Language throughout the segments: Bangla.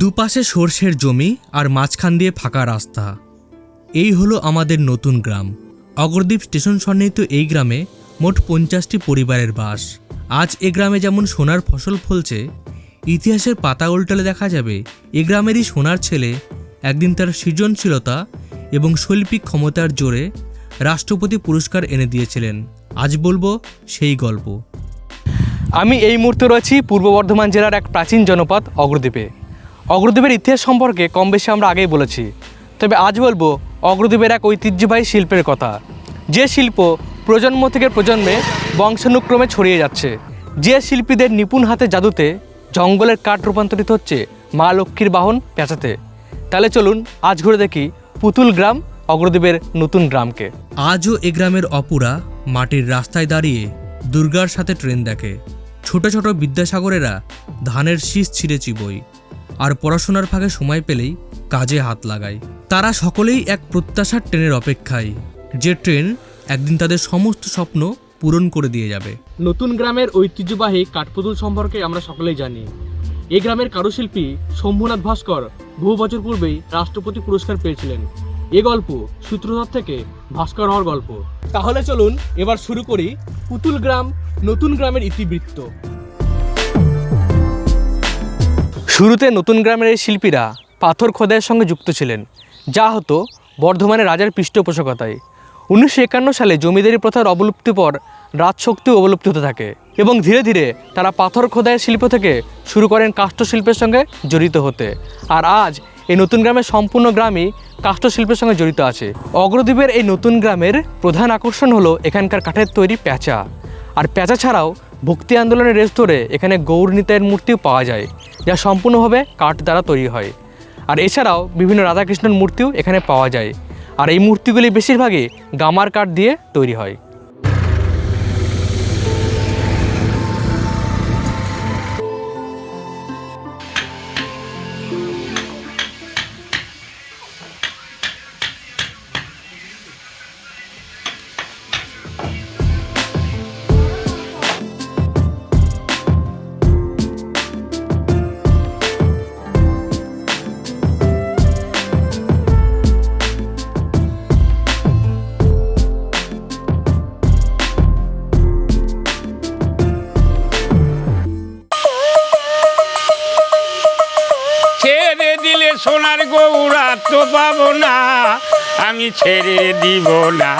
দুপাশে সর্ষের জমি আর মাঝখান দিয়ে ফাঁকা রাস্তা। এই হলো আমাদের নতুন গ্রাম। অগরদ্বীপ স্টেশন সন্নিহিত এই গ্রামে মোট পঞ্চাশটি পরিবারের বাস। আজ এ গ্রামে যেমন সোনার ফসল ফলছে, ইতিহাসের পাতা উল্টালে দেখা যাবে এ গ্রামেরই সোনার ছেলে, একদিন তার সৃজনশীলতা এবং শৈল্পিক ক্ষমতার জোরে রাষ্ট্রপতি পুরস্কার এনে দিয়েছিলেন। আজ বলব সেই গল্প। আমি এই মুহূর্তে রয়েছি পূর্ব বর্ধমান জেলার এক প্রাচীন জনপদ অগ্রদ্বীপে। অগ্রদ্বীপের ইতিহাস সম্পর্কে কম বেশি আমরা আগেই বলেছি। তবে আজ বলব, অগ্রদ্বীপের এক ঐতিহ্যবাহী শিল্পের কথা। যে শিল্প প্রজন্ম থেকে প্রজন্মে বংশানুক্রমে ছড়িয়ে যাচ্ছে, যে শিল্পীদের নিপুণ হাতে জাদুতে জঙ্গলের কাঠ রূপান্তরিত হচ্ছে মা লক্ষ্মীর বাহন পেঁচাতে। তাহলে চলুন আজ ঘুরে দেখি পুতুল গ্রাম, অগ্রদ্বীপের নতুন গ্রামকে। আজও এ গ্রামের অপুরা মাটির রাস্তায় দাঁড়িয়ে দুর্গার সাথে ট্রেন দেখে। ছোট ছোট বিদ্যাসাগরেরা ধানের শীষ ছিঁড়ে চিবই আর পড়াশোনার ফাঁকে সময় পেলেই কাজে হাত লাগায়। তারা সকলেই এক প্রত্যাশার ট্রেনের অপেক্ষায়। যে ট্রেন একদিন তাদের সমস্ত স্বপ্ন পূরণ করে দিয়ে যাবে। নতুন গ্রামের ঐতিহ্যবাহী কাঠপুতুল সম্পর্কে আমরা সকলেই জানি। এই গ্রামের কারুশিল্পী শম্ভুনাথ ভাস্কর বহু বছর পূর্বেই রাষ্ট্রপতি পুরস্কার পেয়েছিলেন। এ গল্প সূত্রধর থেকে ভাস্কর হওয়ার গল্প। তাহলে চলুন এবার শুরু করি পুতুল গ্রাম, নতুন গ্রামের ইতিবৃত্ত। শুরুতে নতুন গ্রামের এই শিল্পীরা পাথর খোদাইয়ের সঙ্গে যুক্ত ছিলেন, যা হতো বর্ধমানের রাজার পৃষ্ঠপোষকতায়। উনিশশো একান্ন সালে জমিদারি প্রথার অবলুপ্তির পর রাজশক্তিও অবলুপ্তি হতে থাকে এবং ধীরে ধীরে তারা পাথর খোদাইয়ের শিল্প থেকে শুরু করেন কাষ্ঠশিল্পের সঙ্গে জড়িত হতে। আর আজ এই নতুন গ্রামের সম্পূর্ণ গ্রামই কাষ্ঠশিল্পের সঙ্গে জড়িত আছে। অগ্রদ্বীপের এই নতুন গ্রামের প্রধান আকর্ষণ হলো এখানকার কাঠের তৈরি প্যাঁচা। আর প্যাঁচা ছাড়াও ভক্তি আন্দোলনের রেস্তোরে এখানে গৌর নিতাইয়ের মূর্তিও পাওয়া যায়, যা সম্পূর্ণভাবে কাঠ দ্বারা তৈরি হয়। আর এছাড়াও বিভিন্ন রাধাকৃষ্ণের মূর্তিও এখানে পাওয়া যায়। আর এই মূর্তিগুলি বেশিরভাগই গামার কাঠ দিয়ে তৈরি হয়। ছেড়ে দিব না।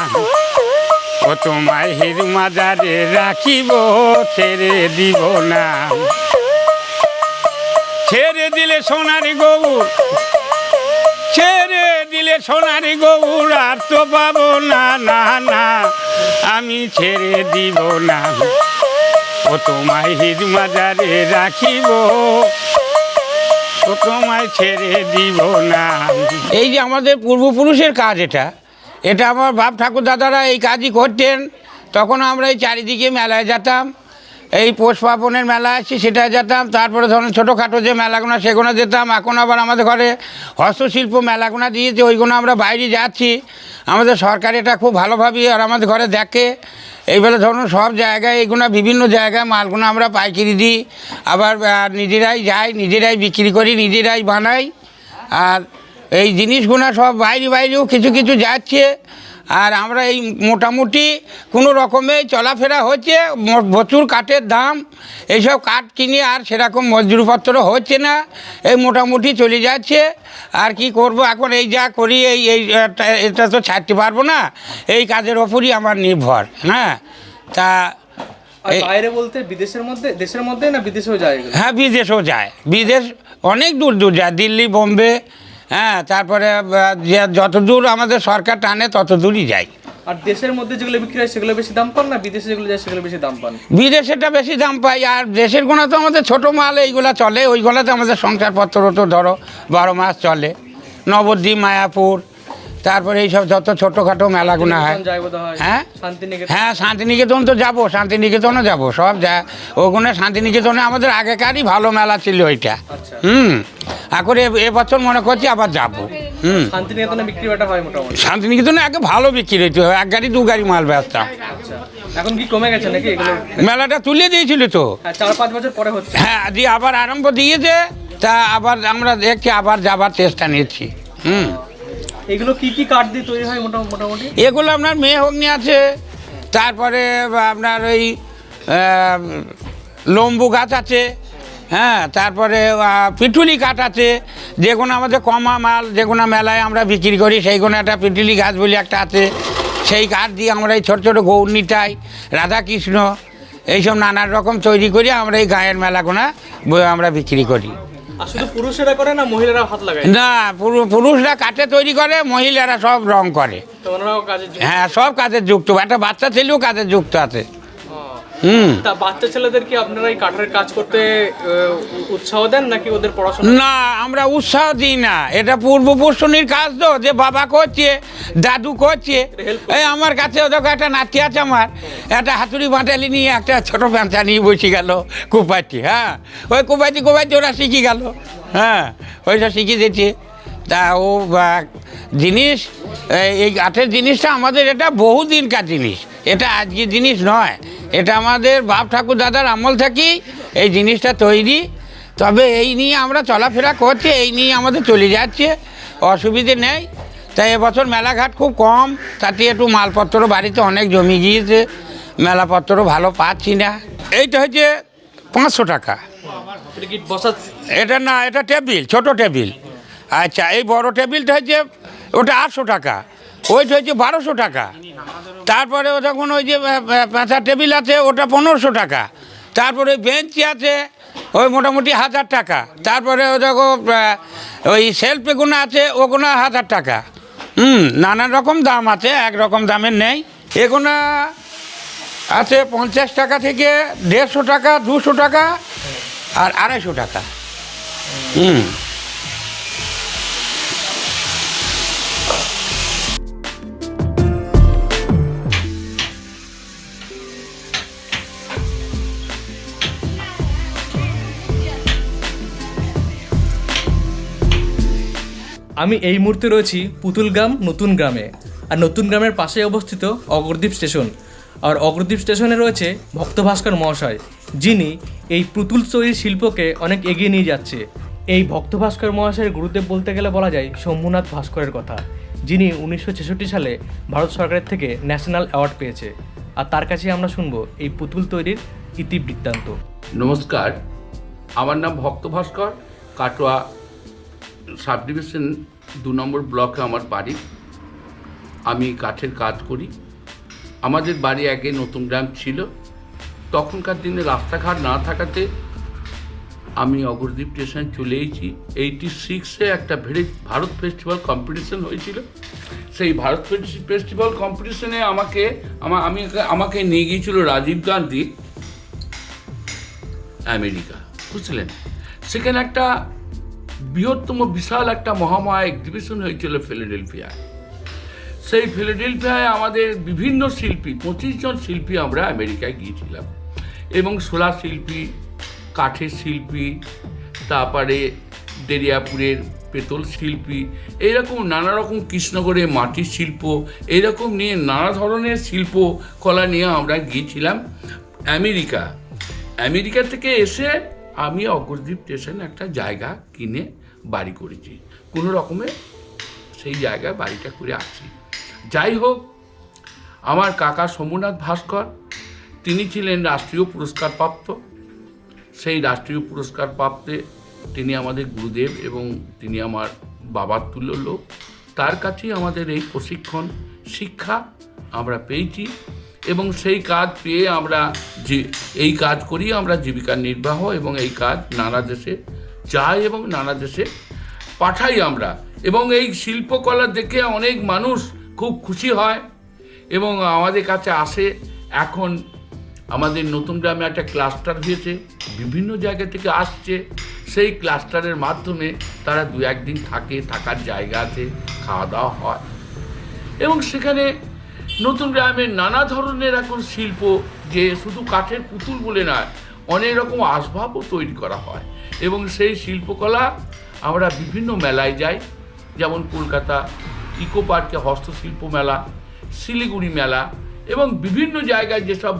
ও তোমায় হির মাজারে রাখিব, ছেড়ে দিব না। ছেড়ে দিলে সোনার গৌর, ছেড়ে দিলে সোনার গৌর, আর তো পাবো না না না, আমি ছেড়ে দিব না। ও তোমায় হির মাজারে রাখিব তোমায় ছেড়ে দিব না। এই যে আমাদের পূর্বপুরুষের কাজ এটা এটা আমার বাপ ঠাকুর দাদারা এই কাজই করতেন, তখন আমরা এই চারিদিকে মেলায় যেতাম এই পৌষ পার্বণের মেলা আছে সেটা যেতাম। তারপরে ধরুন ছোটোখাটো যে মেলাগুলো সেগুলো যেতাম। এখন আবার আমাদের ঘরে হস্তশিল্প মেলাগুলো দিয়েছে ওইগুলো আমরা বাইরে যাচ্ছি। আমাদের সরকার এটা খুব ভালোভাবে আর আমাদের ঘরে দেখে। এইবেলা ধরুন সব জায়গায় এগুলো বিভিন্ন জায়গায় মালগুলো আমরা পাইকারি দিই। আবার নিজেরাই যাই, নিজেরাই বিক্রি করি, নিজেরাই বানাই। আর এই জিনিসগুলো সব বাইরে, বাইরেও কিছু কিছু যাচ্ছে। আর আমরা এই মোটামুটি কোনো রকমে চলাফেরা হচ্ছে প্রচুর কাঠের দাম এইসব কাঠ কিনে আর সেরকম মজুরিপত্র হচ্ছে না এই মোটামুটি চলে যাচ্ছে। আর কি করব এখন এই যা করি এই এই এটা- তো ছাড়তে পারব না এই কাজের ওপরই আমার নির্ভর হ্যাঁ? তা বাইরে বলতে বিদেশের মধ্যে দেশের মধ্যে না বিদেশেও যায় হ্যাঁ বিদেশেও যায়। বিদেশ অনেক দূর দূর যায় দিল্লি বোম্বে হ্যাঁ তারপরে আহ, যে- যত দূর আমাদের সরকার টানে তত দূরই যায় আর দেশের মধ্যে যেগুলো বিক্রি হয় সেগুলো বেশি দাম পান না? বিদেশে যেগুলো যায় সেগুলো বেশি দাম পান? বিদেশেটা বেশি দাম পাই আর দেশের গোনা তো আমাদের ছোটো মাল এইগুলা চলে। ওইগুলাতে আমাদের সংসারপত্র তো ধরো বারো মাস চলে। নবদ্বীপ মায়াপুর তারপরে এইসব যত ছোটোখাটো মেলাগুনা হয়। হয় হ্যাঁ? শান্তিনিকেতন। হ্যাঁ শান্তিনিকেতন তো যাব শান্তিনিকেতনও যাব সব যা। ওখানে শান্তিনিকেতনে আমাদের আগেকারই ভালো মেলা ছিল ওইটা। আচ্ছা। হুম। এখন এবছর মনে করছি আবার যাব। হুম। শান্তিনিকেতনে বিক্রি বাটা হয় মোটামুটি? শান্তিনিকেতনে আগে ভালো বিক্রি হইতো এক গাড়ি দু গাড়ি মাল বেচতাম। আচ্ছা। এখন কি কমে গেছে নাকি মেলাটা তুলে দিয়েছিল তো। হ্যাঁ চার পাঁচ বছর পরে হচ্ছে। হ্যাঁ দিয়ে আবার আরম্ভ দিয়েছে তা আবার আমরা দেখছি আবার যাবার চেষ্টা নিচ্ছি। হুম। এগুলো কি কি কাঠ দিয়ে তৈরি হয় মোটামুটি? এগুলো আপনার মেহগ্নি আছে তারপরে আপনার ওই লম্বু গাছ আছে হ্যাঁ তারপরে পিটুলি কাঠ আছে। যেগুলো আমাদের কমা মাল যেগুলো মেলায় আমরা বিক্রি করি সেইগুলো একটা পিটুলি গাছ বলে একটা আছে। সেই কাঠ দিয়ে আমরা এই ছোটো ছোটো গৌর নিতাই রাধাকৃষ্ণ এইসব নানান রকম তৈরি করি আমরা এই গায়ের মেলাগুলো ব- আমরা বিক্রি করি। আর শুধু পুরুষেরা করে না মহিলারা হাত লাগায়? না পুরুষরা কাঠে তৈরি করে মহিলারা সব রং করে। হ্যাঁ সব কাজে যুক্ত একটা বাচ্চা ছেলেও কাজে যুক্ত আছে। হুম। তা বাচ্চা ছেলেদের কি আপনারা এই কাঠের কাজ করতে উৎসাহ দেন নাকি ওদের পড়াশোনা? না আমরা উৎসাহ দিই না। এটা পূর্বপুরুষনির কাজ তো যে বাবা করছে দাদু করছে। এই আমার কাছে ওদের একটা নাতি আছে আমার একটা হাতুড়ি বাঁটালি নিয়ে একটা ছোট প্যাঁচা নিয়ে বসে গেল কুপাইটি হ্যাঁ? ওই কুপাইটি কুপাইটি ওরা শিখে গেল হ্যাঁ? ওইটা শিখে দিচ্ছে তা ও জিনিস এই- কাঠের জিনিসটা আমাদের এটা বহুদিনকার জিনিস। এটা আজকের জিনিস নয়। এটা আমাদের বাপ ঠাকুর দাদার আমল থেকেই এই জিনিসটা তৈরি। তবে এই নিয়ে আমরা চলাফেরা করছি, এই নিয়ে আমাদের চলে যাচ্ছে। অসুবিধে নেই। তাই এবছর মেলাঘাট খুব কম, তাতে একটু মালপত্র বাড়িতে অনেক জমি গিয়েছে। মেলাপত্র ভালো পাচ্ছি না। এইটা হচ্ছে পাঁচশো টাকা। এটা না, এটা টেবিল, ছোট টেবিল। আচ্ছা এই বড় টেবিলটা হচ্ছে, ওটা আটশো টাকা। ওইটা হচ্ছে বারোশো টাকা। তারপরে ও যখন ওই যে পেঁচা টেবিল আছে ওটা পনেরোশো টাকা। তারপরে ওই বেঞ্চি আছে ওই মোটামুটি হাজার টাকা। তারপরে আহ, ওই সেলফ এগুলো আছে ওগুলো হাজার টাকা। হুম নানান রকম দাম আছে একরকম দামের নেই। এগুলো আছে পঞ্চাশ টাকা থেকে দেড়শো টাকা দুশো টাকা আর আড়াইশো টাকা। হুম। আমি এই মুহূর্তে রয়েছি পুতুলগ্রাম নতুন গ্রামে। আর নতুন গ্রামের পাশে অবস্থিত অগ্রদ্বীপ স্টেশন। আর অগ্রদ্বীপ স্টেশনে রয়েছে ভক্ত ভাস্কর মহাশয়, যিনি এই পুতুল তৈরির শিল্পকে অনেক এগিয়ে নিয়ে যাচ্ছে। এই ভক্ত ভাস্কর মহাশয়ের গুরুদেব বলতে গেলে বলা যায় শম্ভুনাথ ভাস্করের কথা, যিনি উনিশশো ছেষট্টি সালে ভারত সরকারের থেকে ন্যাশনাল অ্যাওয়ার্ড পেয়েছে। আর তার কাছে আমরা শুনব এই পুতুল তৈরির ইতিবৃত্তান্ত। নমস্কার, আমার নাম ভক্ত ভাস্কর, কাটোয়া সাব ডিভিশন দু নম্বর ব্লকে আমার বাড়ি। আমি কাঠের কাজ করি। আমাদের বাড়ি আগে নতুন গ্রাম ছিল। তখনকার দিনে রাস্তাঘাট না থাকাতে আমি অগরদ্বীপ স্টেশন চলে এসেছি। এইটি সিক্সে একটা ভেরি ভারত ফেস্টিভ্যাল কম্পিটিশন হয়েছিল। সেই ভারত ফেস্টিভ্যাল কম্পিটিশনে আমাকে, আমা- আমি আমাকে নিয়ে গিয়েছিল রাজীব গান্ধী, আমেরিকা। বুঝলেন? সেখানে একটা বৃহত্তম, বিশাল একটা মহাময়া এক্সিবিশন হয়েছিল ফিলাডেলফিয়ায় সেই ফিলাডেলফিয়ায় আমাদের বিভিন্ন শিল্পী, পঁচিশ জন শিল্পী আমরা আমেরিকায় গিয়েছিলাম। এবং সোলা শিল্পী, কাঠের শিল্পী, তারপরে দেরিয়াপুরের পেতল শিল্পী, এইরকম নানা রকম কৃষ্ণগড়ে মাটির শিল্প, এইরকম নিয়ে নানা ধরনের শিল্প কলা নিয়ে আমরা গিয়েছিলাম আমেরিকা। আমেরিকা থেকে এসে আমি অগ্রদ্বীপ স্টেশন একটা জায়গা কিনে বাড়ি করেছি। কোনো রকমে সেই জায়গায় বাড়িটা করে আছি যাই হোক, আমার কাকা সোমনাথ ভাস্কর, তিনি ছিলেন রাষ্ট্রীয় পুরস্কার প্রাপ্ত সেই রাষ্ট্রীয় পুরস্কার প্রাপ্তে তিনি আমাদের গুরুদেব এবং তিনি আমার বাবার তুল্য লোক। তার কাছেই আমাদের এই প্রশিক্ষণ, শিক্ষা আমরা পেয়েছি। এবং সেই কাজ পেয়ে আমরা যে, এই কাজ করি আমরা জীবিকা নির্বাহ এবং এই কাজ নানা দেশে যাই এবং নানা দেশে পাঠাই আমরা। এবং এই শিল্পকলা দেখে অনেক মানুষ খুব খুশি হয় এবং আমাদের কাছে আসে। এখন আমাদের নতুন গ্রামে একটা ক্লাস্টার হয়েছে, বিভিন্ন জায়গা থেকে আসছে। সেই ক্লাস্টারের মাধ্যমে তারা দু একদিন থাকে, থাকার জায়গা আছে খাওয়া দাওয়া হয়। এবং সেখানে নতুন গ্রামের নানা ধরনের এখন শিল্প যে শুধু কাঠের পুতুল বলে নয়, অনেক রকম আসবাবও তৈরি করা হয়। এবং সেই শিল্পকলা আমরা বিভিন্ন মেলায় যাই, যেমন কলকাতা ইকো পার্কে হস্তশিল্প মেলা, শিলিগুড়ি মেলা এবং বিভিন্ন জায়গায় যেসব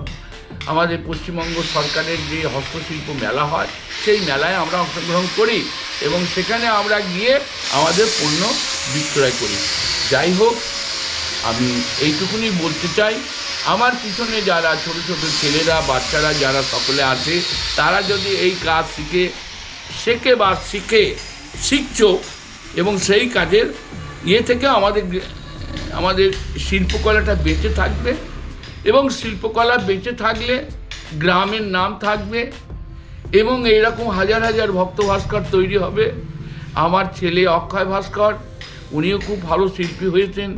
আমাদের পশ্চিমবঙ্গ সরকারের যে হস্তশিল্প মেলা হয়, সেই মেলায় আমরা অংশগ্রহণ করি এবং সেখানে আমরা গিয়ে আমাদের পণ্য বিক্রয় করি। যাই হোক আমি এইটুকুনি বলতে চাই, আমার পিছনে যারা ছোট ছোট ছেলেরা, বাচ্চারা যারা সকলে আছে, তারা যদি এই কাজ শিখে, শেখে বা শিখে, শিখছো এবং সেই কাজের ইয়ে থেকে আমাদের আমাদের শিল্পকলাটা বেঁচে থাকবে এবং শিল্পকলা বেঁচে থাকলে গ্রামের নাম থাকবে এবং এইরকম হাজার হাজার ভক্ত ভাস্কর তৈরি হবে। আমার ছেলে অক্ষয় ভাস্কর, উনিও খুব ভালো শিল্পী হয়েছেন।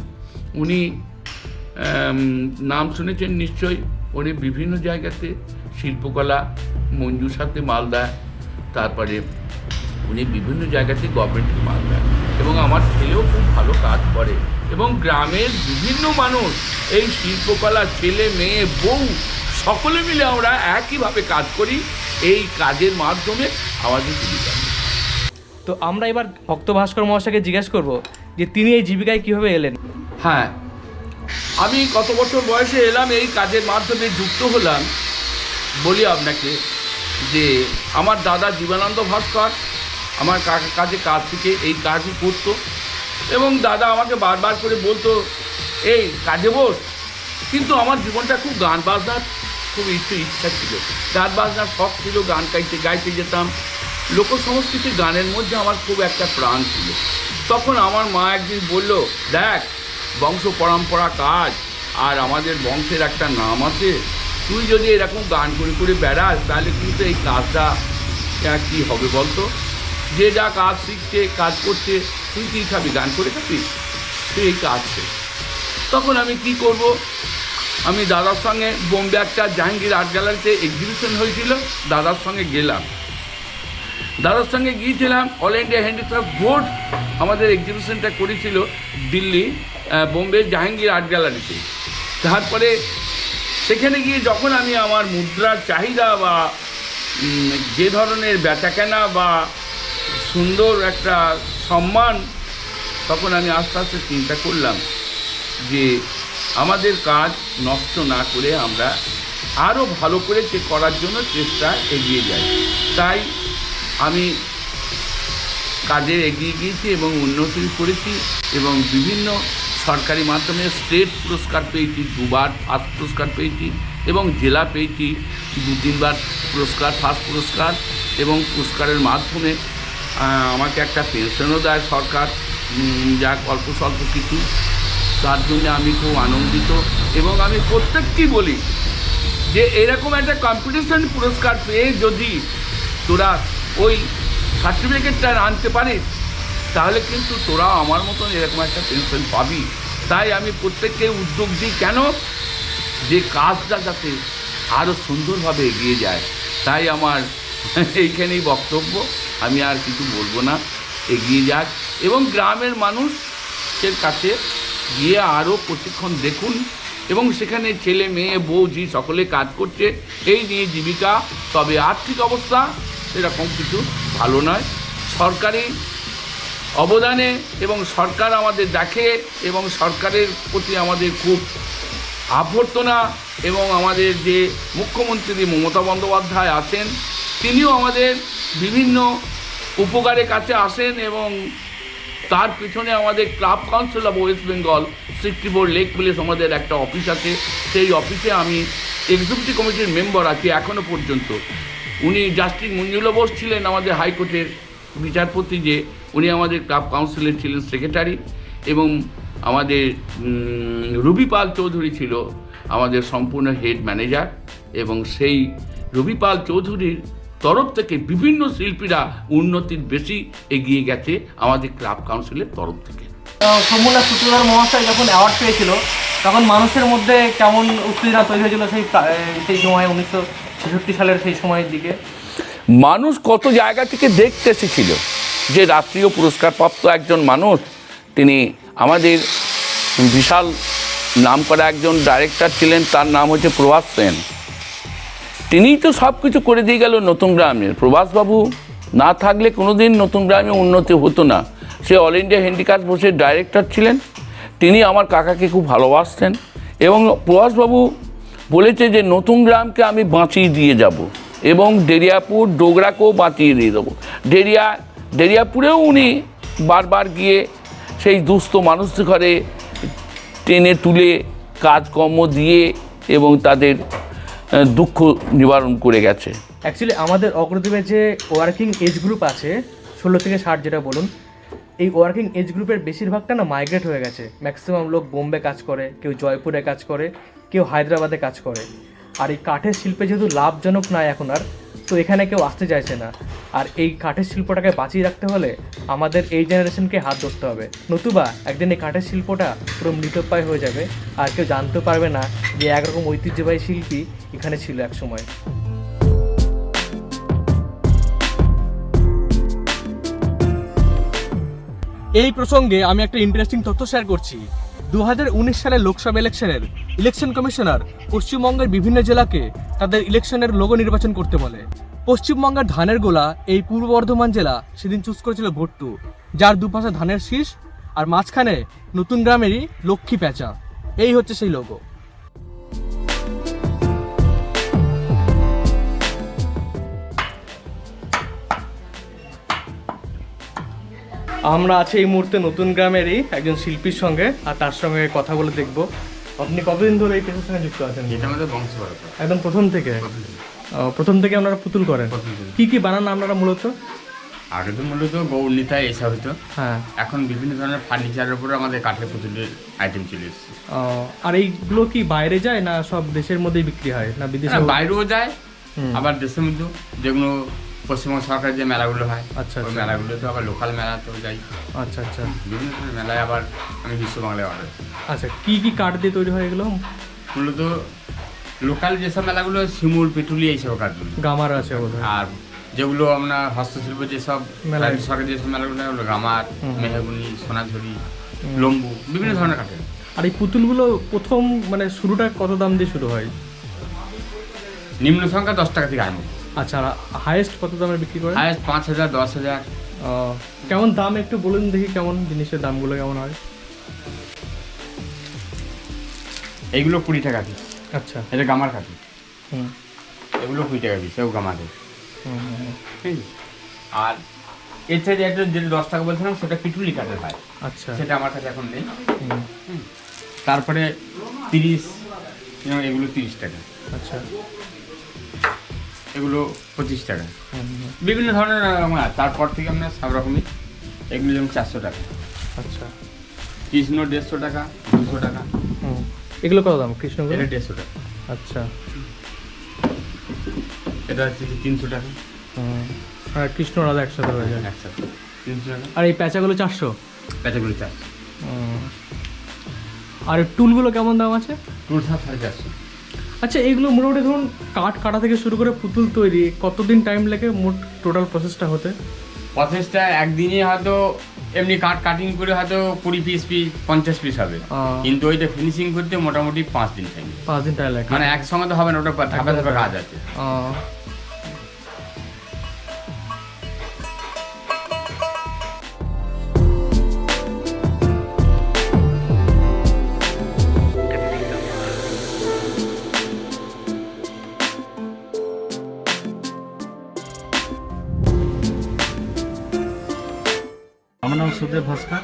উনি নাম শুনেছেন নিশ্চয়ই। উনি বিভিন্ন জায়গাতে শিল্পকলা মঞ্জুর সাথে মালদা তারপরে উনি বিভিন্ন জায়গাতে গভর্নমেন্টকে মাল দেন এবং আমার ছেলেও খুব ভালো কাজ করে। এবং গ্রামের বিভিন্ন মানুষ এই শিল্পকলা, ছেলে, মেয়ে, বউ, সকলে মিলে আমরা একইভাবে কাজ করি। এই কাজের মাধ্যমে আমাদের জীবিকা। তো আমরা এবার ভক্ত ভাস্কর মহাশয়কে জিজ্ঞেস করব যে তিনি এই জীবিকায় কীভাবে এলেন? হ্যাঁ। আমি কত বছর বয়সে এলাম, এই কাজের মাধ্যমে যুক্ত হলাম। বলি আপনাকে যে, আমার দাদা জীবনানন্দ ভাস্কর, আমার কাজে কাজ থেকে এই কাজই করতো এবং দাদা আমাকে বারবার করে বলতো, এই, কাজে বস। কিন্তু আমার জীবনটা খুব গান বাজনার, খুব ইচ্ছে, ইচ্ছা ছিল। গান বাজনার শখ ছিল, গান গাইতে গাইতে যেতাম। লোক সংস্কৃতির গানের মধ্যে আমার খুব একটা প্রাণ ছিল। তখন আমার মা একদিন বলল, দেখ বংশ পরম্পরা কাজ, আর আমাদের বংশের একটা নাম আছে। তুই যদি এরকম গান করে করে বেড়াস, তাহলে কিন্তু এই কাজটা কি হবে বলতো? যে যা কাজ শিখছে, কাজ করছে, তুই কী খাবি? গান করে খাবি? তুই এই কাজ। তখন আমি কি করব? আমি দাদার সঙ্গে বোম্বে একটা জাহাঙ্গীর আর্ট গ্যালারিতে এক্সিবিশন হয়েছিল। দাদার সঙ্গে গেলাম। দাদার সঙ্গে গিয়েছিলাম অল ইন্ডিয়া হ্যান্ডিক্রাফট বোর্ড আমাদের এক্সিবিশনটা করেছিল দিল্লি বোম্বে জাহাঙ্গীর আর্ট গ্যালারিতে তারপরে সেখানে গিয়ে যখন আমি আমার মুদ্রার চাহিদা বা যে ধরনের বেচাকেনা বা সুন্দর একটা সম্মান, তখন আমি আস্তে আস্তে চিন্তা করলাম যে আমাদের কাজ নষ্ট না করে আমরা আরও ভালো করে করার জন্য চেষ্টা এগিয়ে যাই। তাই আমি কাজে এগিয়ে গিয়েছি এবং উন্নতি করেছি এবং বিভিন্ন সরকারি মাধ্যমে স্টেট পুরস্কার পেয়েছি, দুবার ফার্স্ট পুরস্কার পেয়েছি এবং জেলা পেয়েছি, দু, তিনবার পুরস্কার, ফার্স্ট পুরস্কার এবং পুরস্কারের মাধ্যমে আমাকে একটা পেনশনও দেয় সরকার যা অল্প স্বল্প কিছু। তার জন্য আমি খুব আনন্দিত এবং আমি প্রত্যেককেই বলি যে এরকম একটা কম্পিটিশন পুরস্কার পেয়ে যদি তোরা ওই সার্টিফিকেটটা আনতে পারিস, তাহলে কিন্তু তোরা আমার মতন এরকম একটা পেনশন পাবি। তাই আমি প্রত্যেককে উদ্যোগ দিই, কেন? যে কাজটা যাতে আরও সুন্দরভাবে এগিয়ে যায়। তাই আমার এইখানেই বক্তব্য, আমি আর কিছু বলব না, এগিয়ে যাক। এবং গ্রামের মানুষের কাছে গিয়ে আরও প্রশিক্ষণ দেখুন, এবং সেখানে ছেলে, মেয়ে, বউ জি সকলে কাজ করছে, এই নিয়ে জীবিকা, তবে আর্থিক অবস্থা সেরকম কিছু ভালো নয়। সরকারি অবদানে এবং সরকার আমাদের দেখে এবং সরকারের প্রতি আমাদের খুব অভ্যর্থনা এবং আমাদের যে মুখ্যমন্ত্রী মমতা বন্দ্যোপাধ্যায় আছেন, তিনিও আমাদের বিভিন্ন উপকারের কাছে আসেন এবং তার পিছনে আমাদের club council of West Bengal sixty lake place আমাদের একটা অফিস আছে। সেই অফিসে আমি এক্সিকিউটিভ কমিটির মেম্বার আছি এখনও পর্যন্ত। উনি জাস্টিস মঞ্জুলা বোস ছিলেন আমাদের হাইকোর্টের বিচারপতি যে, উনি আমাদের ক্লাব কাউন্সিলের ছিলেন সেক্রেটারি এবং আমাদের রবি পাল চৌধুরী ছিল আমাদের সম্পূর্ণ হেড ম্যানেজার এবং সেই রবি পাল চৌধুরীর তরফ থেকে বিভিন্ন শিল্পীরা উন্নতির বেশি এগিয়ে গেছে আমাদের ক্লাব কাউন্সিলের তরফ থেকে। সমুনা সূত্রধর মহাশয় যখন অ্যাওয়ার্ড পেয়েছিল, তখন মানুষের মধ্যে কেমন উত্তেজনা তৈরি হয়েছিল সেই সেই সময় উনিশশো ছেষট্টি সালের সেই সময়ের দিকে। মানুষ কত জায়গা থেকে দেখতে এসেছিল যে রাষ্ট্রীয় পুরস্কারপ্রাপ্ত একজন মানুষ, তিনি আমাদের বিশাল নামকরা একজন ডাইরেক্টর ছিলেন, তার নাম হচ্ছে প্রভাস সেন। তিনিই তো সব কিছু করে দিয়ে গেল নতুন গ্রামের প্রভাসবাবু না থাকলে কোনোদিন নতুন গ্রামে উন্নতি হতো না। সে অল ইন্ডিয়া হ্যান্ডিক্রাফট বোর্ডের ডাইরেক্টর ছিলেন। তিনি আমার কাকাকে খুব ভালোবাসতেন এবং প্রভাসবাবু বলেছে যে নতুন গ্রামকে আমি বাঁচিয়ে দিয়ে যাব এবং ডেরিয়াপুর, ডোগরাকেও বাঁচিয়ে দিয়ে দেবো। ডেরিয়া, ডেরিয়াপুরেও উনি বারবার গিয়ে সেই দুস্থ মানুষদের ঘরে টেনে তুলে কাজকর্ম দিয়ে এবং তাদের দুঃখ নিবারণ করে গেছে। অ্যাকচুয়ালি আমাদের অগ্রদ্বীপে যে ওয়ার্কিং এজ গ্রুপ আছে, ষোলো থেকে ষাট যেটা বলুন এই ওয়ার্কিং এজ গ্রুপের বেশিরভাগটা না মাইগ্রেট হয়ে গেছে। ম্যাক্সিমাম লোক বোম্বে কাজ করে, কেউ জয়পুরে কাজ করে, কেউ হায়দ্রাবাদে কাজ করে। আর এই কাঠের শিল্পে যেহেতু লাভজনক নয় এখন আর, তো এখানে কেউ আসতে চাইছে না। আর এই কাঠের শিল্পটাকে বাঁচিয়ে রাখতে হলে আমাদের এই জেনারেশনকে হাত ধরতে হবে। নতুবা একদিন এই কাঠের শিল্পটা পুরো মৃতপ্রায় হয়ে যাবে। আর কেউ জানতে পারবে না যে একরকম ঐতিহ্যবাহী শিল্পী এখানে ছিল এক সময় এই প্রসঙ্গে আমি একটা ইন্টারেস্টিং তথ্য শেয়ার করছি। দু সালের লোকসভা ইলেকশনের ইলেকশন কমিশনার পশ্চিমবঙ্গের বিভিন্ন জেলাকে তাদের ইলেকশনের লোগো নির্বাচন করতে বলে। পশ্চিমবঙ্গের ধানের গোলা এই পূর্ব বর্ধমান জেলা সেদিন চুজ করেছিল ভোট্টু। যার দুপাশে ধানের শীষ আর মাঝখানে নতুন গ্রামেরই লক্ষ্মী প্যাঁচা এই হচ্ছে সেই লোগো আমরা আছি এই মুহূর্তে নতুন গ্রামেরই একজন শিল্পীর সঙ্গে আর তার সঙ্গে কথা বলে দেখব। আপনি কতদিন ধরে এই পেশার সঙ্গে যুক্ত আছেন? এটা আমাদের বংশ একদম প্রথম থেকে? প্রথম থেকে। আপনারা পুতুল করেন? কি কি বানান আপনারা মূলত? আগে তো মূলত গৌর নিতা এসব হতো হ্যাঁ। এখন বিভিন্ন ধরনের ফার্নিচারের উপরে আমাদের কাঠের পুতুলের আইটেম চলে এসেছে। আর এইগুলো কি বাইরে যায় না সব দেশের মধ্যেই বিক্রি হয় না বিদেশে বাইরেও যায় আবার দেশের মধ্যেও যেগুলো পশ্চিমবঙ্গ সরকারের যে মেলাগুলো হয় আচ্ছা, ওই আচ্ছা। মেলাগুলো তো আবার লোকাল মেলা তো যাই। আচ্ছা আচ্ছা। বিভিন্ন ধরনের মেলায় আবার আমি বিশ্ব বাংলায় অর্ডার আচ্ছা কি কি কাঠ দিয়ে তৈরি হয় এগুলো? মূলত লোকাল যেসব মেলাগুলো শিমুল পেটুলি এইসব কাঠগুলো গামার আছে আর যেগুলো আপনার হস্তশিল্প যেসব মেলায়। রাজ্য সরকার যেসব মেলাগুলো হয়, ওগুলো গামার মেহগুনি সোনাঝুরি লম্বু বিভিন্ন ধরনের কাঠের। আর এই পুতুলগুলো প্রথম মানে শুরুটা কত দাম দিয়ে শুরু হয়? নিম্ন সংখ্যা দশ টাকা থেকে আরম্ভ। আচ্ছা হাইয়েস্ট কত দামে বিক্রি করেন? হায়েস্ট পাঁচ হাজার দশ হাজার। ও, কেমন দাম একটু বলুন দেখি কেমন জিনিসের দামগুলো কেমন হয়। এইগুলো কুড়ি টাকা পিস আচ্ছা। এটা গামার হুম। এগুলো কুড়ি টাকা পিস এও গামাদের? আর এর সাইডে একটা যেটা দশ টাকা বলছিলাম সেটা পিটুলি কাঠের হয়। আচ্ছা। সেটা আমার কাছে এখন নেই। হুম, তারপরে তিরিশ এগুলো তিরিশ টাকা। আচ্ছা। এগুলো পঁচিশ টাকা। বিভিন্ন ধরনের আছে। তারপর থেকে আমরা সব রকমই এগুলো যেমন চারশো টাকা। আচ্ছা। কৃষ্ণ দেড়শো টাকা দুশো টাকা। হুম। এগুলো কত দাম? কৃষ্ণ এটা দেড়শো টাকা। আচ্ছা। এটা হচ্ছে তিনশো টাকা। আর কৃষ্ণ রাধা একসাথে হয়ে যায়? একসাথে। তিনশো টাকা। আর এই প্যাঁচাগুলো চারশো? প্যাঁচাগুলো চারশো। আর টুলগুলো কেমন দাম আছে? টুল সাত সাড়ে চারশো। আচ্ছা এইগুলো মোটামুটি ধরুন কাঠ কাটা থেকে শুরু করে পুতুল তৈরি কতদিন টাইম লাগে মোট টোটাল প্রসেসটা হতে? প্রসেসটা একদিনে হয়তো এমনি কাঠ কাটিং করে হয়তো কুড়ি পিস পিস পঞ্চাশ পিস হবে। কিন্তু ওইটা ফিনিশিং করতে মোটামুটি পাঁচ দিন টাইম পাঁচ দিন টাইম লাগে। মানে একসঙ্গে তো হবে না ওটা ধাপে ধাপে কাজ আছে। ভাস্কর।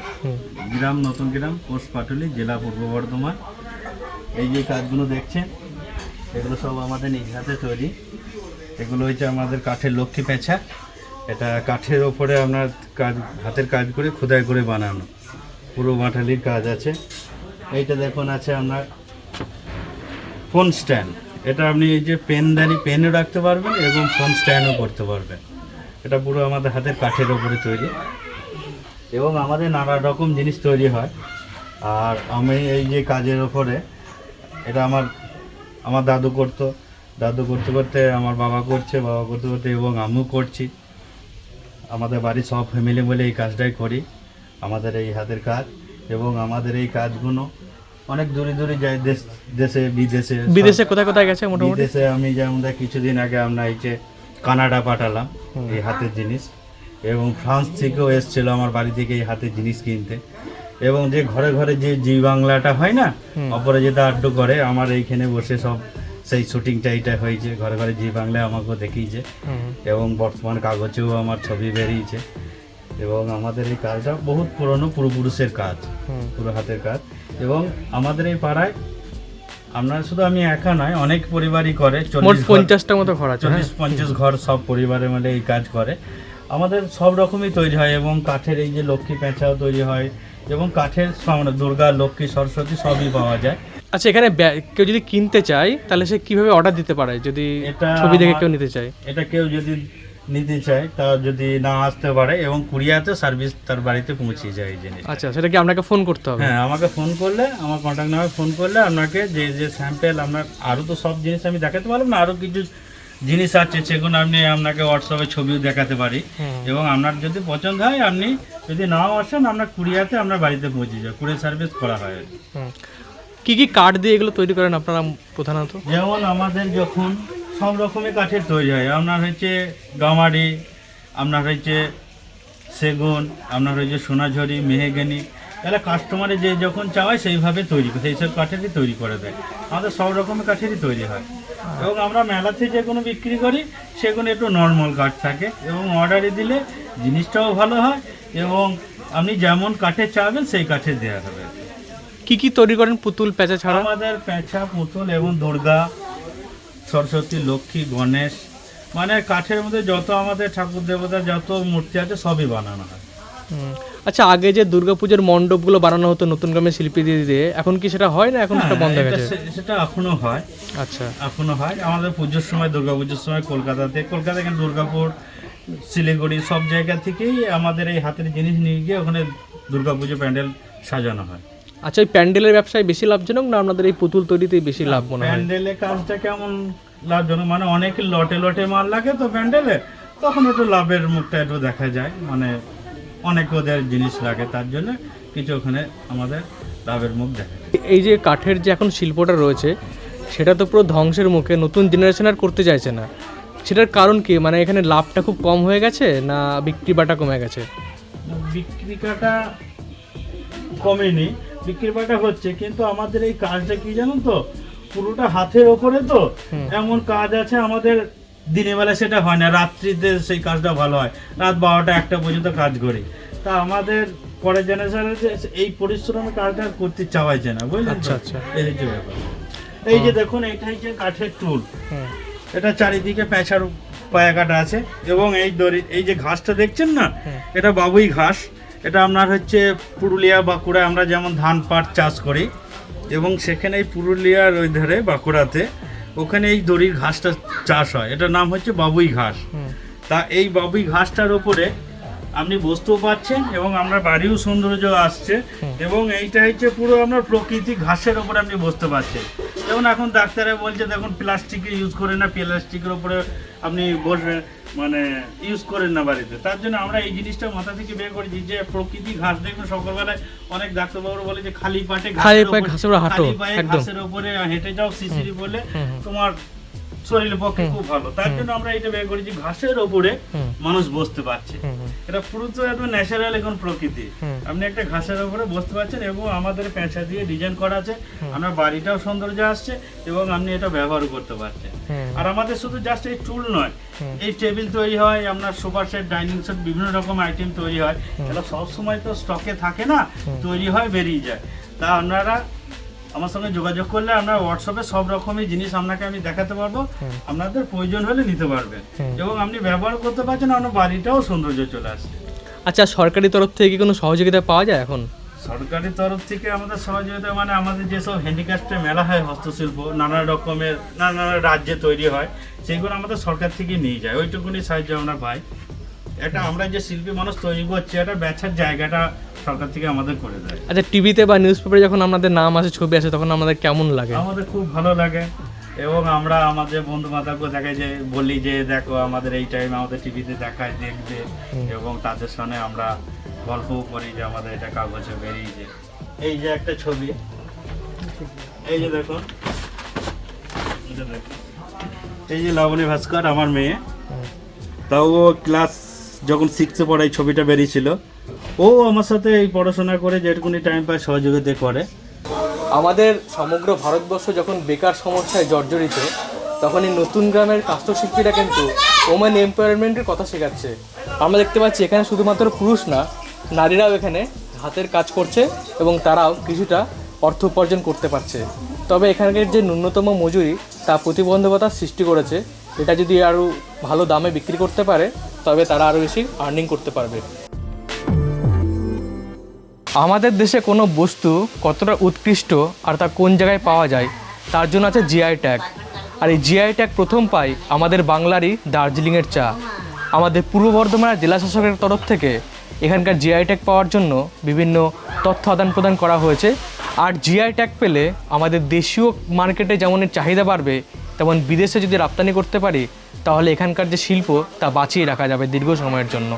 গ্রাম নতুন গ্রাম পোস্ট পাটুলি জেলা পূর্ব বর্ধমান। এই যে কাজগুলো দেখছেন এগুলো সব আমাদের নিজ হাতে তৈরি। এগুলো হচ্ছে আমাদের কাঠের লক্ষ্মী পেঁচা। এটা কাঠের ওপরে আপনার কাজ হাতের কাজ করে খোদাই করে বানানো। পুরো বাঁঠালির কাজ আছে। এইটা দেখুন আছে আপনার ফোন স্ট্যান্ড। এটা আপনি এই যে পেনদানি পেনও রাখতে পারবেন এবং ফোন স্ট্যান্ডও করতে পারবেন। এটা পুরো আমাদের হাতের কাঠের ওপরে তৈরি। এবং আমাদের নানা রকম জিনিস তৈরি হয়। আর আমি এই যে কাজের ওপরে এটা আমার আমার দাদু করতো। দাদু করতে করতে আমার বাবা করছে বাবা করতে করতে এবং আমিও করছি। আমাদের বাড়ির সব ফ্যামিলি মিলে এই কাজটাই করি আমাদের এই হাতের কাজ। এবং আমাদের এই কাজগুলো অনেক দূরে দূরে যায় দেশ দেশে বিদেশে। বিদেশে কোথায় কোথায় গেছে মোটামুটি? বিদেশে আমি যেমন কিছুদিন আগে আমরা এই যে কানাডা পাঠালাম এই হাতের জিনিস। এবং ফ্রান্স থেকেও এসেছিল আমার বাড়ি থেকে এই হাতের জিনিস কিনতে। এবং যে ঘরে ঘরে যে জি বাংলাটা হয় না অপরাজিতা আড্ডু করে আমার এইখানে বসে সব সেই শুটিংটা এইটা হয়েছে। ঘরে ঘরে জি বাংলায় আমাকেও দেখিয়েছে। এবং বর্তমান কাগজেও আমার ছবি বেরিয়েছে। এবং আমাদের এই কাজটা বহুত পুরনো পূর্বপুরুষের কাজ পুরো হাতের কাজ। এবং আমাদের এই পাড়ায় আপনার শুধু আমি একা নয় অনেক পরিবারই করে। চল্লিশ পঞ্চাশটা মতো ঘর আছে হ্যাঁ। চল্লিশ পঞ্চাশ ঘর সব পরিবারের মধ্যে এই কাজ করে। আমাদের সব রকমই তৈরি হয় এবং কাঠের এই যে লক্ষ্মী পেঁচাও তৈরি হয় এবং কাঠের সামনে দুর্গা লক্ষ্মী সরস্বতী সবই পাওয়া যায়। আচ্ছা এখানে কেউ যদি কিনতে চায় তাহলে সে কীভাবে অর্ডার দিতে পারে? যদি এটা ছবি দেখে কেউ নিতে চায়? এটা কেউ যদি নিতে চায় তা যদি না আসতে পারে এবং কুরিয়াতে সার্ভিস তার বাড়িতে পৌঁছে যায় এই জিনিস আচ্ছা সেটা কি আপনাকে ফোন করতে হবে? হ্যাঁ আমাকে ফোন করলে আমার কন্ট্যাক্ট নাম্বার ফোন করলে আপনাকে যে যে স্যাম্পেল আপনার আরও তো সব জিনিস আমি দেখাতে পারলাম না আরও কিছু জিনিস আছে সেগুলো আপনি আপনাকে হোয়াটসঅ্যাপে ছবিও দেখাতে পারি। এবং আপনার যদি পছন্দ হয় আপনি যদি নাও আসেন আপনার কুরিয়াতে আপনার বাড়িতে পৌঁছে যায় কুরিয়ার সার্ভিস করা হয়। কি। কি কাঠ দিয়ে এগুলো তৈরি করেন আপনারা প্রধানত? যেমন আমাদের যখন সব রকমের কাঠের তৈরি হয়। আপনার হচ্ছে গামারি আপনার হচ্ছে সেগুন আপনার হচ্ছে সোনাঝুরি মেহেগানি এগুলো কাস্টমারে যে যখন চাওয়ায় সেইভাবে তৈরি করে সেই সব কাঠেরই তৈরি করে দেয়। আমাদের সব রকমের কাঠেরই তৈরি হয়। এবং আমরা মেলাতে যে কোনো বিক্রি করি সেগুলো একটু নর্মাল কাঠ থাকে এবং অর্ডারে দিলে জিনিসটাও ভালো হয় এবং আপনি যেমন কাঠে চাবেন সেই কাঠে দেওয়া হবে। কি কি তৈরি করেন পুতুল পেঁচা ছাড়া? আমাদের পেঁচা পুতুল এবং দুর্গা সরস্বতী লক্ষ্মী গণেশ মানে কাঠের মধ্যে যত আমাদের ঠাকুর দেবতা যত মূর্তি আছে সবই বানানো হয়। আচ্ছা আগে যে দুর্গাপূজার মণ্ডপগুলো বানানো হতো নতুন গ্রামের শিল্পী দিয়ে দিয়ে এখন কি সেটা হয় না এখন সেটা হ্যাঁ, বন্ধ হয়ে গেছে? সেটা এখনও হয়। আচ্ছা। এখনও হয়। আমাদের পুজোর সময় দুর্গা পুজোর সময় কলকাতাতে কলকাতা এখানে দুর্গাপুর শিলিগুড়ি সব জায়গা থেকেই আমাদের এই হাতের জিনিস নিয়ে গিয়ে ওখানে দুর্গাপুজো প্যান্ডেল সাজানো হয়। আচ্ছা এই প্যান্ডেলের ব্যবসায় বেশি লাভজনক না আপনাদের এই পুতুল তৈরিতেই বেশি লাভ মনে হয়? প্যান্ডেলে কাজটা কেমন লাভজনক? মানে অনেক লটে লটে মাল লাগে তো প্যান্ডেলে তখন একটু লাভের মুখটা একটু দেখা যায়। মানে অনেক ওদের জিনিস লাগে তার জন্য কিছু ওখানে আমাদের লাভের মুখ দেখা। এই যে কাঠের যে এখন শিল্পটা রয়েছে সেটা তো পুরো ধ্বংসের মুখে নতুন জেনারেশন আর করতে চাইছে না। সেটার কারণ কি? মানে এখানে লাভটা খুব কম হয়ে গেছে না বিক্রি বাটা কমে গেছে? বিক্রিকাটা কমেনি। বিক্রি বাটা হচ্ছে কিন্তু আমাদের এই কাজটা কি জানো তো? পুরোটা হাতের ওপরে তো এমন কাজ আছে আমাদের দিনের বেলা সেটা হয় না রাত্রিতে সেই কাজটা ভালো হয়। রাত বারোটা একটা পর্যন্ত কাজ করি। তা আমাদের পরের জেনারেশনে যে এই পরিশ্রমের কাজটা করতে চাওয়াইছে না বুঝলেন আচ্ছা, আচ্ছা। এই হচ্ছে ব্যাপার। এই যে দেখুন এইটা হচ্ছে কাঠের টুল। এটা চারিদিকে পেঁচার পায়া কাটা আছে এবং এই দড়ি এই যে ঘাসটা দেখছেন না? এটা বাবুই ঘাস। এটা আপনার হচ্ছে পুরুলিয়া বাঁকুড়া আমরা যেমন ধান পাট চাষ করি এবং সেখানে এই পুরুলিয়ার ওই ধারে বাঁকুড়াতে ওখানে এই দড়ির ঘাসটা চাষ হয়। এটার নাম হচ্ছে বাবুই ঘাস। তা এই বাবুই ঘাসটার উপরে আপনি বসতেও পাচ্ছেন এবং আমরা বাড়িও সৌন্দর্য আসছে এবং এইটা হচ্ছে পুরো আপনার প্রকৃতি ঘাসের উপরে আপনি বসতে পারছেন। যেমন এখন ডাক্তারে বলছে দেখুন প্লাস্টিকের ইউজ করে না প্লাস্টিকের ওপরে আপনি বসবেন মানে ইউজ করেন না বাড়িতে। তার জন্য আমরা এই জিনিসটা মাথা থেকে বের করেছি যে প্রকৃতি ঘাস দেখবেন সকালবেলায় অনেক ডাক্তারবাবু বলে যে খালি পাটে খালি পায়ে ঘাসের উপরে হাঁটো, যাও শিশিরি বলে তোমার শরীরের পক্ষে খুব ভালো। তার জন্য আমরা এটা বের করেছি ঘাসের উপরে মানুষ বসতে পারছে। এটা পুরো তো একদম ন্যাচারাল এখন প্রকৃতি। আপনি একটা ঘাসের উপরে বসতে পারছেন এবং আমাদের পেঁচা দিয়ে ডিজাইন করা আছে। আপনার বাড়িটাও সৌন্দর্য আসছে এবং আপনি এটা ব্যবহার করতে পারছেন। আর আমাদের শুধু জাস্ট এই টুল নয় এই টেবিল তৈরি হয় আপনার সোফা সেট ডাইনিং সেট বিভিন্ন রকম আইটেম তৈরি হয়। এগুলো সব সময় তো স্টকে থাকে না তৈরি হয় বেরিয়ে যায়। তা আপনারা আমার সঙ্গে যোগাযোগ করলে আমরা হোয়াটসঅ্যাপে সব রকমের জিনিস আপনাকে আমি দেখাতে পারব। আপনাদের প্রয়োজন হলে নিতে পারবেন। এবং আপনি ব্যবহার করতে পারছেন আপনার বাড়িটাও সৌন্দর্য চলে আসছে। আচ্ছা সরকারি তরফ থেকে কি কোনো সহযোগিতা পাওয়া যায় এখন? সরকারি তরফ থেকে আমাদের সহযোগিতা মানে আমাদের যেসব হ্যান্ডিক্রাফ্টের মেলা হয় হস্তশিল্প নানা রকমের নানা রাজ্যে তৈরি হয় সেইগুলো আমাদের সরকার থেকে নিয়ে যায়। ওইটুকুনি সাহায্য আমরা পাই। এটা আমরা যে শিল্পী মানুষ তৈরি করছি এটা বেচার জায়গাটা সরকার থেকে আমাদের করে দেয়। আচ্ছা টিভিতে বা নিউজ পেপারে যখন আপনাদের নাম আসে ছবি আসে তখন আমাদের কেমন লাগে? আমাদের খুব ভালো লাগে এবং আমরা আমাদের বন্ধু বান্ধবকে দেখাই যে বলি যে দেখো আমাদের এই টাইম আমাদের টিভিতে দেখায় দেখবে। এবং তাদের সঙ্গে আমরা গল্পও করি যে আমাদের এটা কাগজে বেরিয়েছে এই যে একটা ছবি এই যে এটা এই যে লাবণী ভাস্কর আমার মেয়ে। তাও ক্লাস যখন সিক্সে পড়ে এই ছবিটা বেরিয়েছিল ও আমার সাথে এই পড়াশোনা করে যেটুকুনি টাইম পায় সহযোগিতা করে। আমাদের সমগ্র ভারতবর্ষ যখন বেকার সমস্যায় জর্জরিত তখন এই নতুন গ্রামের কাষ্ঠশিল্পীরা কিন্তু ওমেন এমপাওয়ারমেন্টের কথা শেখাচ্ছে। আমরা দেখতে পাচ্ছি এখানে শুধুমাত্র পুরুষ না, নারীরাও এখানে হাতের কাজ করছে এবং তারাও কিছুটা অর্থ উপার্জন করতে পারছে। তবে এখানকার যে ন্যূনতম মজুরি, তা প্রতিবন্ধকতার সৃষ্টি করেছে। এটা যদি আরও ভালো দামে বিক্রি করতে পারে, তবে তারা আরও বেশি আর্নিং করতে পারবে। আমাদের দেশে কোনো বস্তু কতটা উৎকৃষ্ট আর তা কোন জায়গায় পাওয়া যায়, তার জন্য আছে জিআই ট্যাগ আর এই জিআই ট্যাগ প্রথম পাই আমাদের বাংলারই দার্জিলিংয়ের চা। আমাদের পূর্ব বর্ধমানের জেলা শাসকের তরফ থেকে এখানকার জিআই ট্যাগ পাওয়ার জন্য বিভিন্ন তথ্য আদান প্রদান করা হয়েছে। আর জিআই ট্যাগ পেলে আমাদের দেশীয় মার্কেটে যেমন এর চাহিদা বাড়বে, তেমন বিদেশে যদি রপ্তানি করতে পারি, তাহলে এখানকার যে শিল্প তা বাঁচিয়ে রাখা যাবে দীর্ঘ সময়ের জন্য।